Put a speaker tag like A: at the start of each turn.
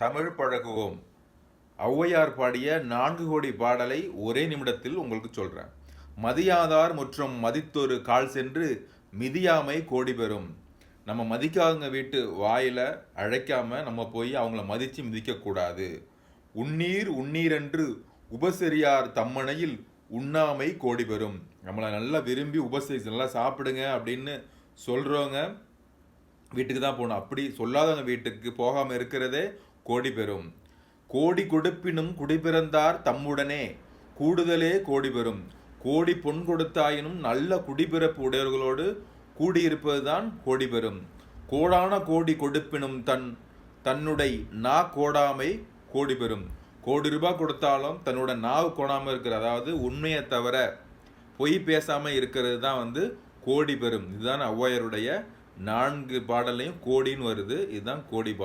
A: தமிழ் பழகுவோம். ஔவையார் பாடிய நான்கு கோடி பாடலை ஒரே நிமிடத்தில் உங்களுக்கு சொல்கிறேன் மதியாதார் மற்றும் மதித்தொரு கால் சென்று மிதியாமை கோடி பெறும். நம்ம மதிக்காதவங்க வீட்டு வாயில் அழைக்காமல் நம்ம போய் அவங்கள மதித்து மிதிக்கக்கூடாது உன்னீர் உன்னீரென்று உபசெரியார் உபசரியார் தம்மனையில் உண்ணாமை கோடி பெறும். நம்மளை நல்லா விரும்பி உபசரி நல்லா சாப்பிடுங்க அப்படின்னு சொல்கிறவங்க வீட்டுக்கு தான் போகணும். அப்படி சொல்லாதவங்க வீட்டுக்கு போகாமல் இருக்கிறதே கோடி பெறும். கோடி கொடுப்பினும் குடிபிறந்தார் தம்முடனே. கூடுதலே கோடி பெறும். கோடி பொன் கொடுத்தாயினும் நல்ல குடிபிறப்பு உடையவர்களோடு கூடியிருப்பதுதான் கோடி பெறும். கோடான கோடி கொடுப்பினும் தன் தன்னுடை நா கோடாமை கோடி பெறும். கோடி ரூபாய் கொடுத்தாலும் தன்னோட நாவு கோடாமல் இருக்கிற அதாவது உண்மையை தவிர பொய் பேசாமல் இருக்கிறது தான் வந்து கோடி பெறும். இதுதான் ஔவையருடைய நான்கு பாடலையும் கோடின்னு வருது. இதுதான் கோடி பாடல்.